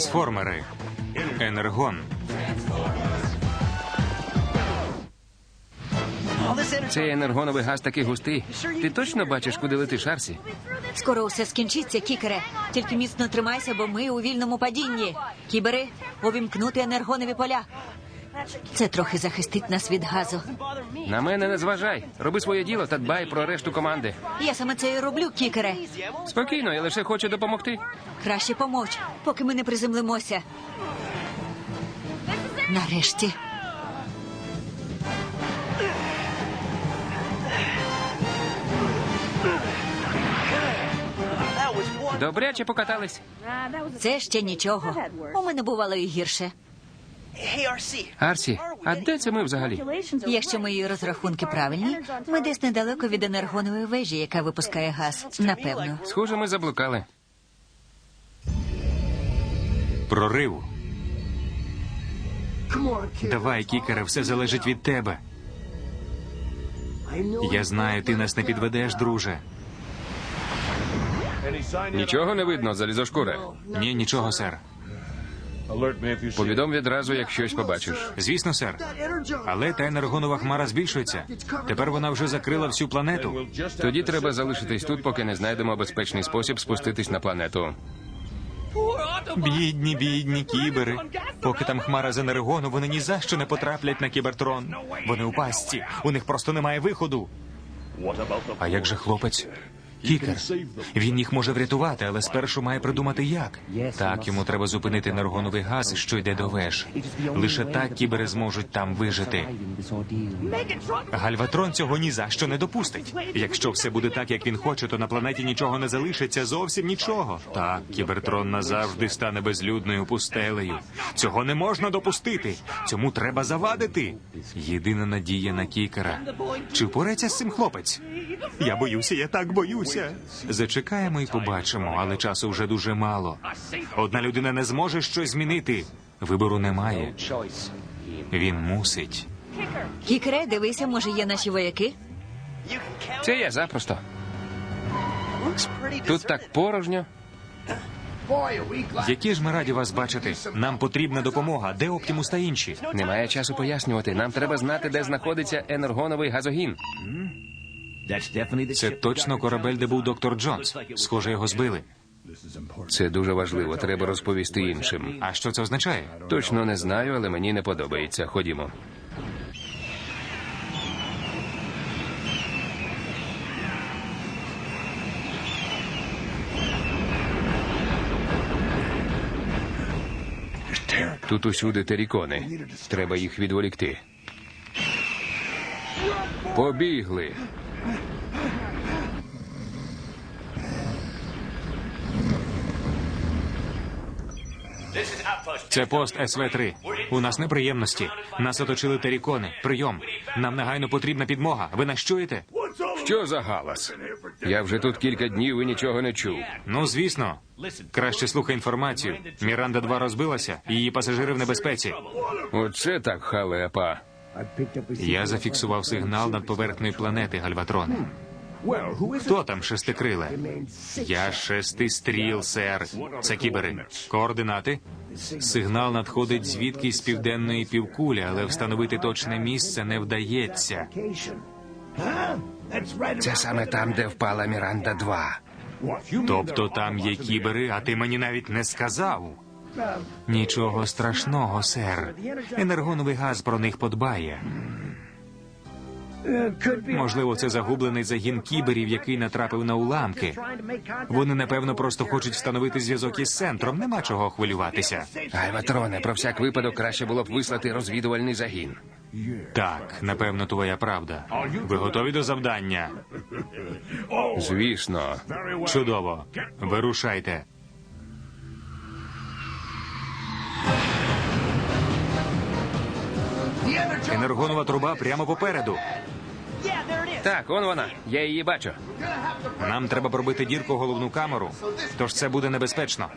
Трансформери. Енергон. Цей енергоновий газ такий густий. Ти точно бачиш, куди летиш, Арсі? Скоро усе скінчиться, кікере. Тільки міцно тримайся, бо ми у вільному падінні. Кібери, увімкнути енергонові поля. Це трохи захистить нас від газу. На мене не зважай. Роби своє діло та дбай про решту команди. Я саме це і роблю, кікере. Спокійно, я лише хочу допомогти. Краще помовч, поки ми не приземлимося. Нарешті. Добряче покатались. Це ще нічого. У мене бувало і гірше. Арсі, а де це ми взагалі? Якщо мої розрахунки правильні, ми десь недалеко від енергонової вежі, яка випускає газ. Напевно. Схоже, ми заблукали. Прорив. Давай, кікере, все залежить від тебе. Я знаю, ти нас не підведеш, друже. Нічого не видно, залізошкура. Ні, нічого, сер. Повідом відразу, як щось побачиш. Звісно, сер. Але та енергонова хмара збільшується. Тепер вона вже закрила всю планету. Тоді треба залишитись тут, поки не знайдемо безпечний спосіб спуститись на планету. Бідні, бідні кібери. Поки там хмара з енергону, вони ні за що не потраплять на кібертрон. Вони у пастці. У них просто немає виходу. А як же хлопець? Кікер. Він їх може врятувати, але спершу має придумати як. Так, йому треба зупинити енергоновий газ, що йде до веж. Лише так кібери зможуть там вижити. Гальватрон цього ні за що не допустить. Якщо все буде так, як він хоче, то на планеті нічого не залишиться, зовсім нічого. Так, кібертрон назавжди стане безлюдною пустелею. Цього не можна допустити. Цьому треба завадити. Єдина надія на кікера. Чи впорається з цим хлопець? Я боюся, я так боюся. Зачекаємо і побачимо, але часу вже дуже мало. Одна людина не зможе щось змінити. Вибору немає. Він мусить. Кікере, дивися, може, є наші вояки? Це я запросто. Тут так порожньо. Які ж ми раді вас бачити? Нам потрібна допомога. Де Оптімус та інші? Немає часу пояснювати. Нам треба знати, де знаходиться енергоновий газогін. Це точно корабель, де був доктор Джонс. Схоже, його збили. Це дуже важливо. Треба розповісти іншим. А що це означає? Точно не знаю, але мені не подобається. Ходімо. Тут усюди терікони. Треба їх відволікти. Побігли. Це пост СВ-3. У нас неприємності. Нас оточили терікони. Прийом. Нам негайно потрібна підмога. Ви нас чуєте? Що за галас? Я вже тут кілька днів і нічого не чув. Ну, звісно. Краще слухай інформацію. Міранда 2 розбилася, її пасажири в небезпеці. Оце так халепа. Я зафіксував сигнал над поверхнею планети Гальватрон. Хто там шестикриле? Я шестистріл, сер. Це кібери. Координати? Сигнал надходить звідки з південної півкулі, але встановити точне місце не вдається. Це саме там, де впала Міранда 2. Тобто там є кібери, а ти мені навіть не сказав. Нічого страшного, сер. Енергоновий газ про них подбає. Можливо, це загублений загін кіберів, який натрапив на уламки. Вони, напевно, просто хочуть встановити зв'язок із центром. Нема чого хвилюватися. Гальватроне, про всяк випадок краще було б вислати розвідувальний загін. Так, напевно, твоя правда. Ви готові до завдання? Звісно. Чудово. Вирушайте. Енергонова труба прямо попереду. Так, он вона. Я її бачу. Нам треба пробити дірку в головну камеру, тож це буде небезпечно.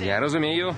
Я розумію.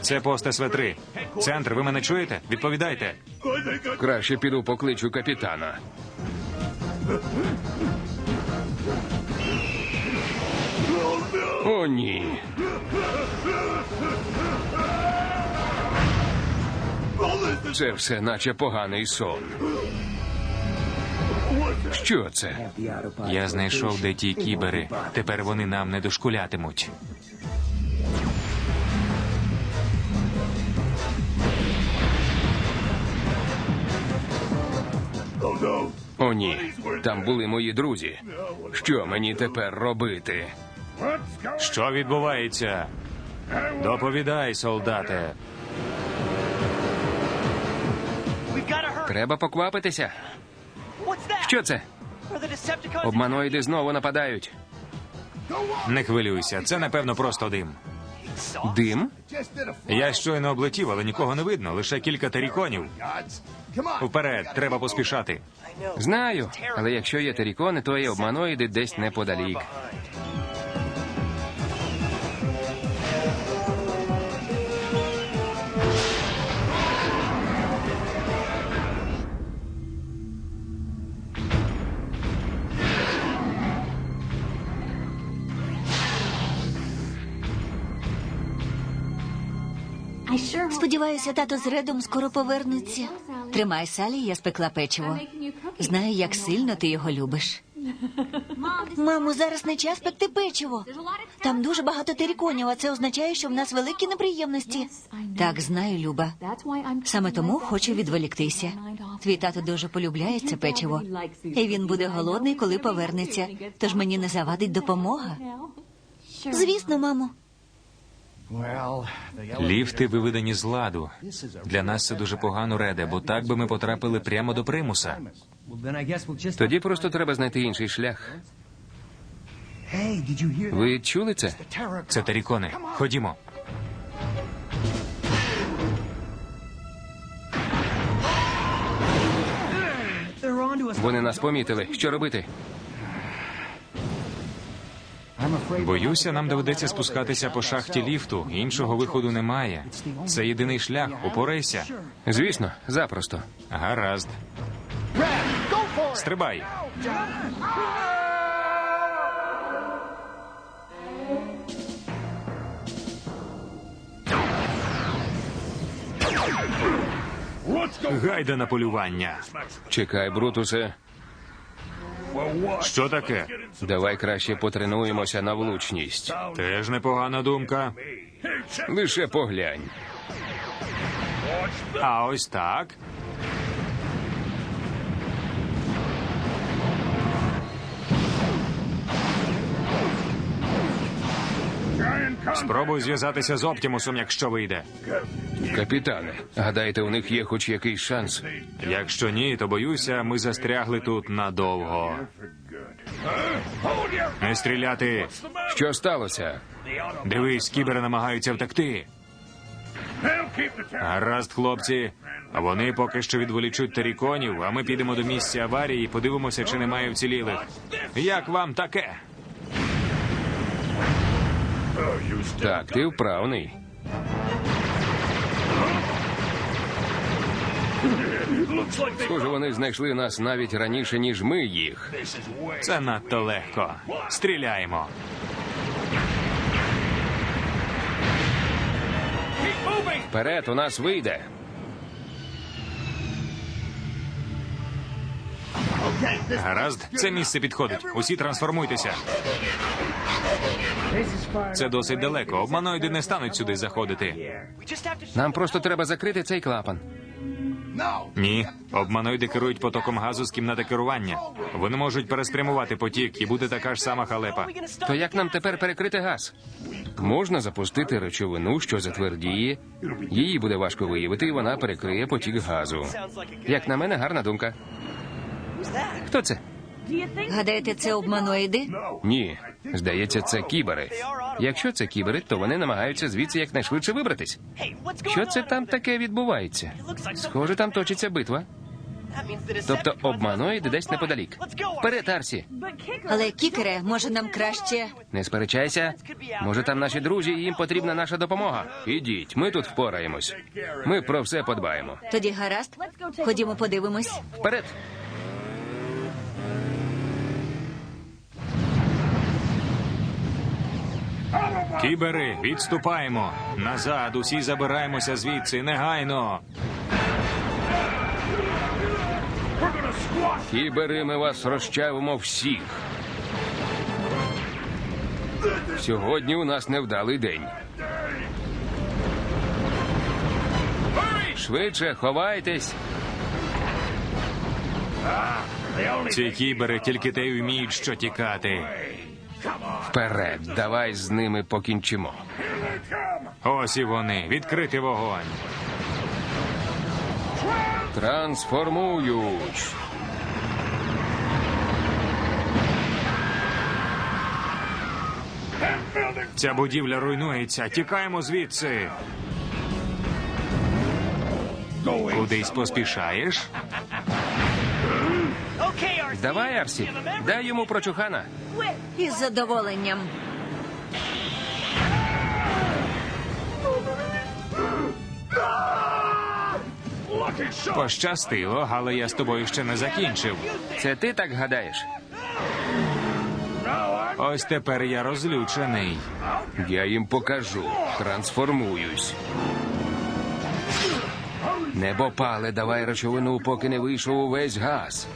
Це пост СВ-3. Центр, ви мене чуєте? Відповідайте. Краще піду покличу капітана. О, ні. Це все наче поганий сон. Що це? Я знайшов, де ті кібери. Тепер вони нам не дошкулятимуть. О, ні. Там були мої друзі. Що мені тепер робити? Що відбувається? Доповідай, солдате. Треба поквапитися. Що це? Обманоїди знову нападають. Не хвилюйся, це напевно просто дим. Дим? Я щойно облетів, але нікого не видно, лише кілька теріконів. Вперед, треба поспішати. Знаю. Але якщо є терікони, то і обманоїди десь неподалік. Сподіваюся, тато з Редом скоро повернеться. Тримай, Салі, я спекла печиво. Знаю, як сильно ти його любиш. Мамо, зараз не час пекти печиво. Там дуже багато териконів, а це означає, що в нас великі неприємності. Так, знаю, Люба. Саме тому хочу відволіктися. Твій тато дуже полюбляє це печиво. І він буде голодний, коли повернеться. Тож мені не завадить допомога. Звісно, мамо. Ліфти виведені з ладу. Для нас це дуже погано, Реде, бо так би ми потрапили прямо до примуса. Тоді просто треба знайти інший шлях. Ви чули це? Це терікони. Ходімо. Вони нас помітили. Що робити? Боюся, нам доведеться спускатися по шахті ліфту. Іншого виходу немає. Це єдиний шлях. Упорайся. Звісно, запросто. Гаразд. Стрибай. Гайда на полювання. Чекай, Брутусе. Що таке? Давай краще потренуємося на влучність. Теж непогана думка. Лише поглянь. А ось так. Спробуй зв'язатися з Оптімусом, якщо вийде. Капітане, гадаєте, у них є хоч якийсь шанс? Якщо ні, то боюся, ми застрягли тут надовго. Не стріляти. Що сталося? Дивись, кібери намагаються втекти. Гаразд, хлопці. Вони поки що відволічуть теріконів, а ми підемо до місця аварії і подивимося, чи немає вцілілих. Як вам таке? Так, ти вправний. Схоже, вони знайшли нас навіть раніше, ніж ми їх. Це надто легко. Стріляємо. Вперед, у нас вийде. Гаразд, це місце підходить. Усі трансформуйтеся. Це досить далеко. Обманоїди не стануть сюди заходити. Нам просто треба закрити цей клапан. Ні, обманоїди керують потоком газу з кімнати керування. Вони можуть переспрямувати потік і буде така ж сама халепа. То як нам тепер перекрити газ? Можна запустити речовину, що затвердіє. Її буде важко виявити, і вона перекриє потік газу. Як на мене, гарна думка. Хто це? Гадаєте, це обманоїди? Ні, здається, це кібери. Якщо це кібери, то вони намагаються звідси якнайшвидше вибратись. Що це там таке відбувається? Схоже, там точиться битва. Тобто обманоїди десь неподалік. Вперед, Арсі! Але кікере, може нам краще. Не сперечайся. Може, там наші друзі, і їм потрібна наша допомога. Ідіть, ми тут впораємось. Ми про все подбаємо. Тоді гаразд. Ходімо, подивимось. Вперед! Кібери, відступаємо. Назад, усі забираємося звідси, негайно. Кібери, ми вас розчавимо всіх. Сьогодні у нас невдалий день. Швидше ховайтесь. Ці кібери тільки те й вміють, що тікати. Вперед, давай з ними покінчимо. Ось і вони. Відкрити вогонь. Трансформуюсь. Ця будівля руйнується. Тікаємо звідси. Кудись поспішаєш? Давай, Арсі, дай йому прочухана. Із задоволенням. Пощастило, але я з тобою ще не закінчив. Це ти так гадаєш? Ось тепер я розлючений. Я їм покажу. Трансформуюсь. Небопале, давай речовину, поки не вийшов увесь газ.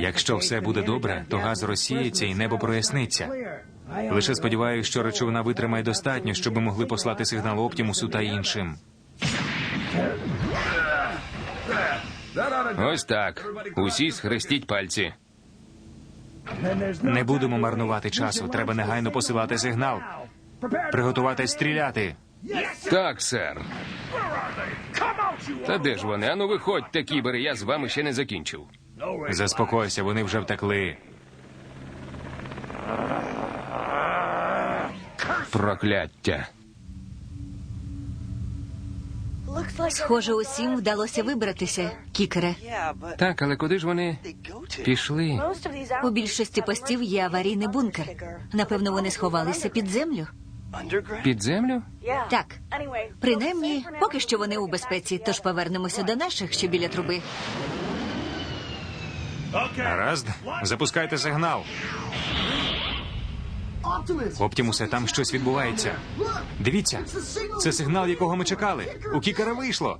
Якщо все буде добре, то газ розсіється і небо проясниться. Лише сподіваюся, що речовина витримає достатньо, щоб ми могли послати сигнал Оптімусу та іншим. Ось так. Усі схрестіть пальці. Не будемо марнувати часу. Треба негайно посилати сигнал. Приготуватись стріляти. Так, сер. Та де ж вони? Ану, виходьте, кібери, я з вами ще не закінчив. Заспокойся, вони вже втекли. Прокляття. Схоже, усім вдалося вибратися, кікере. Так, але куди ж вони пішли? У більшості постів є аварійний бункер. Напевно, вони сховалися під землю. Під землю? Так, принаймні, поки що вони у безпеці, тож повернемося до наших, що біля труби. Гаразд, запускайте сигнал. Оптімусе, там щось відбувається. Дивіться, це сигнал, якого ми чекали. У кікера вийшло.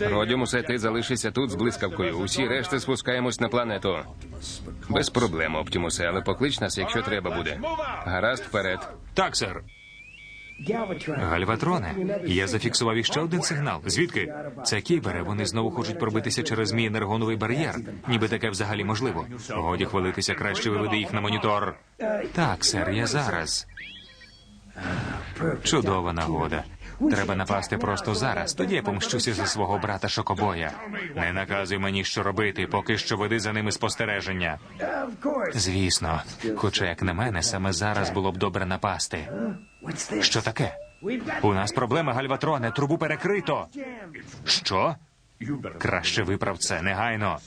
Родімусе, ти залишишся тут з блискавкою. Усі решти спускаємось на планету. Без проблем, Оптімусе, але поклич нас, якщо треба буде. Гаразд вперед. Так, сер. Гальватроне, я зафіксував іще один сигнал. Звідки? Це кібери. Вони знову хочуть пробитися через мій енергоновий бар'єр. Ніби таке взагалі можливо. Годі хвалитися, краще виведи їх на монітор. Так, сер, я зараз. Чудова нагода. Треба напасти просто зараз. Тоді я помщуся за свого брата Шокобоя. Не наказуй мені, що робити, поки що веди за ними спостереження. Звісно, хоча, як на мене, саме зараз було б добре напасти. Що таке? У нас проблема, Гальватроне, трубу перекрито. Що? Краще виправ це негайно.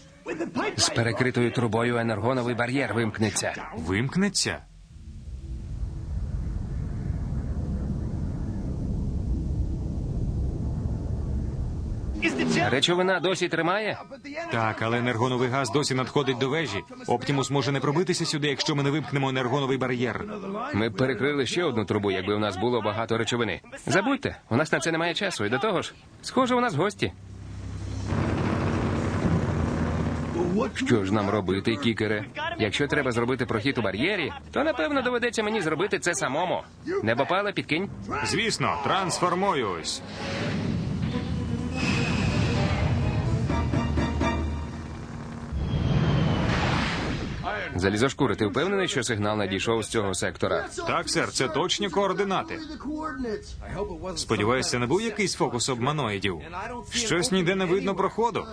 З перекритою трубою енергоновий бар'єр вимкнеться. Вимкнеться? Речовина досі тримає? Так, але енергоновий газ досі надходить до вежі. Оптімус може не пробитися сюди, якщо ми не вимкнемо енергоновий бар'єр. Ми б перекрили ще одну трубу, якби у нас було багато речовини. Забудьте, у нас на це немає часу. І до того ж, схоже, у нас гості. Що ж нам робити, кікере? Якщо треба зробити прохід у бар'єрі, то напевно доведеться мені зробити це самому. Небопале підкинь. Звісно, трансформуюсь. Залізошкури, ти впевнений, що сигнал надійшов з цього сектора? Так, сер, це точні координати. Сподіваюся, не був якийсь фокус обманоїдів. Щось ніде не видно проходу.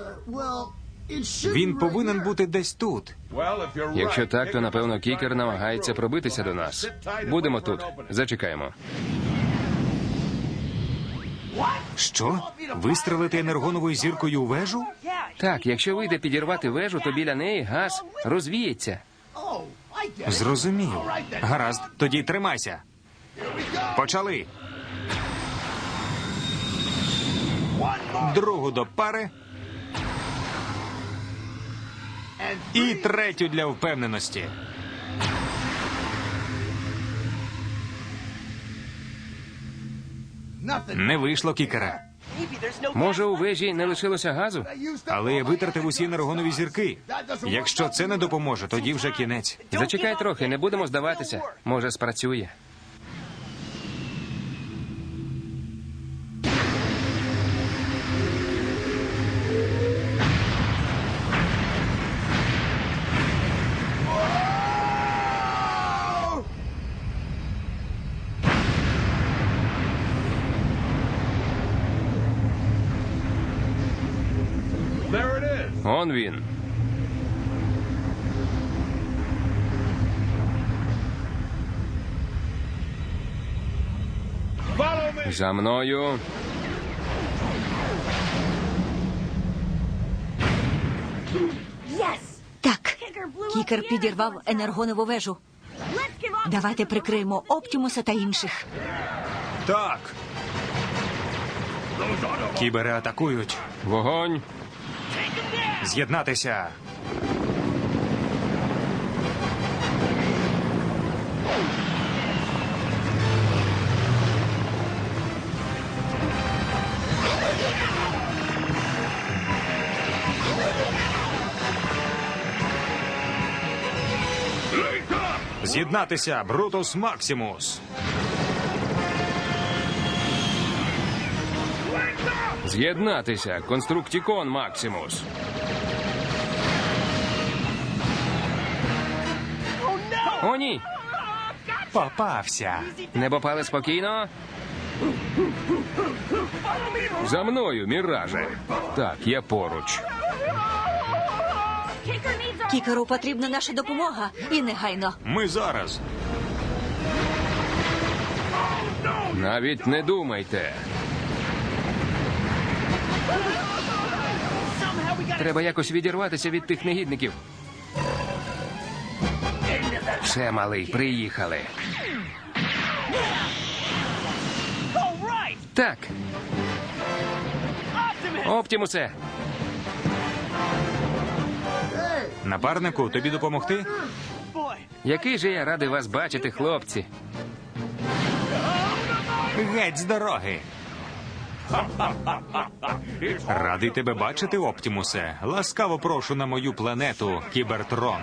Він повинен бути десь тут. Якщо так, то напевно кікер намагається пробитися до нас. Будемо тут. Зачекаємо. Що? Вистрелити енергоновою зіркою у вежу? Так, якщо вийде підірвати вежу, то біля неї газ розвіється. Зрозумів. Гаразд, тоді тримайся. Почали. Другу до пари. І третю для впевненості. Не вийшло кікера. Може, у вежі не лишилося газу? Але я витратив усі енергонові зірки. Якщо це не допоможе, тоді вже кінець. Зачекай трохи, не будемо здаватися. Може, спрацює. Он він. За мною. Так, кікер підірвав енергонову вежу. Давайте прикриємо Оптімуса та інших. Так. Кібери атакують. Вогонь. З'єднатися. З'єднатися, Брутус Максимус. З'єднатися. Конструктікон Максимус. Ні. Попався. Небопали спокійно. За мною, міраже. Так, я поруч. Кікеру потрібна наша допомога і негайно. Ми зараз. Навіть не думайте. Треба якось відірватися від тих негідників. Все, малий, приїхали. Так. Оптімусе, Напарнику, тобі допомогти? який же я радий вас бачити, хлопці. Геть з дороги. Радий тебе бачити, Оптімусе. Ласкаво прошу на мою планету, Кібертрон.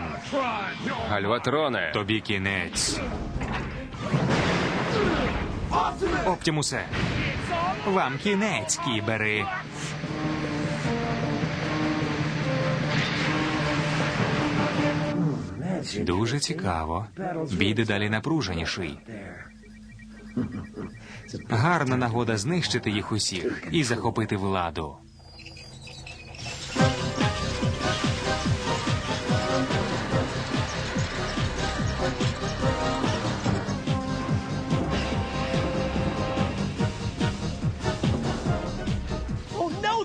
Гальватроне. Тобі кінець. Оптімусе. Вам кінець, кібери. Дуже цікаво. Бій дедалі напруженіший. Гарна нагода знищити їх усіх і захопити владу.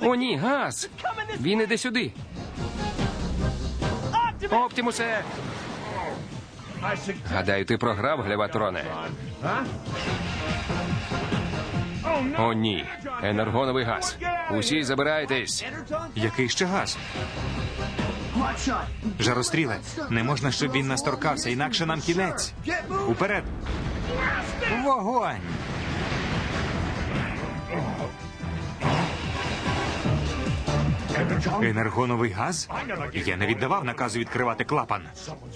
О, ні, газ! Він іде сюди. Оптімусе! Гадаю, ти програв, Глеватроне. О, ні. Енергоновий газ. Усі забирайтесь. Який ще газ? Жаростріле, не можна, щоб він нас торкався, інакше нам кінець. Уперед! Вогонь! Енергоновий газ? Я не віддавав наказу відкривати клапан.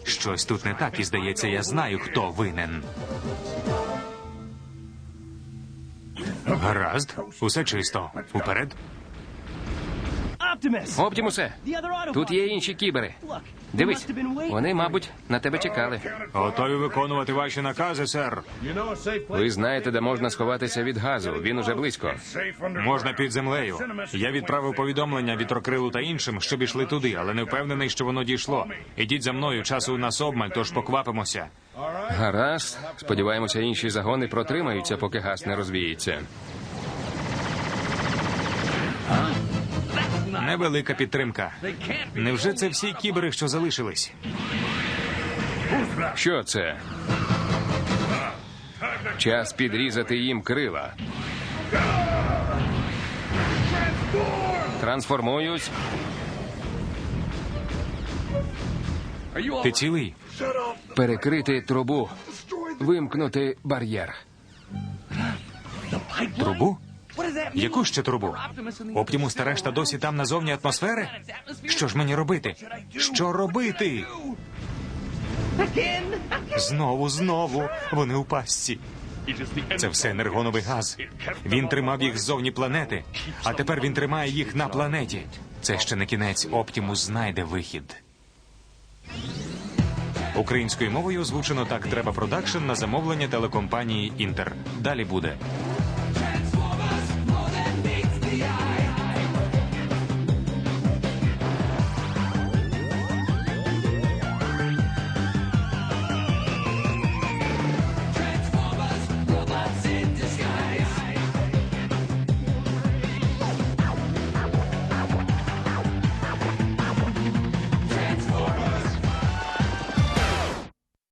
Щось тут не так, і здається, я знаю, хто винен. Гаразд, усе чисто. Уперед. Оптімусе, тут є інші кібери. Дивись, вони, мабуть, на тебе чекали. Готові виконувати ваші накази, сер. Ви знаєте, де можна сховатися від газу. Він уже близько. Можна під землею. Я відправив повідомлення вітрокрилу та іншим, щоб ішли туди, але не впевнений, що воно дійшло. Ідіть за мною, часу у нас обмаль, тож поквапимося. Гаразд. Сподіваємося, інші загони протримаються, поки газ не розвіється. Невелика підтримка. Невже це всі кібери, що залишились? Що це? Час підрізати їм крила. Трансформуюсь. Ти цілий? Перекрити трубу. Вимкнути бар'єр. Трубу? Яку ще трубу? Оптімус та решта досі там назовні атмосфери? Що ж мені робити? Що робити? Знову, знову. Вони у пастці. Це все енергоновий газ. Він тримав їх ззовні планети, а тепер він тримає їх на планеті. Це ще не кінець. Оптімус знайде вихід. Українською мовою озвучено так треба продакшн на замовлення телекомпанії Інтер. Далі буде.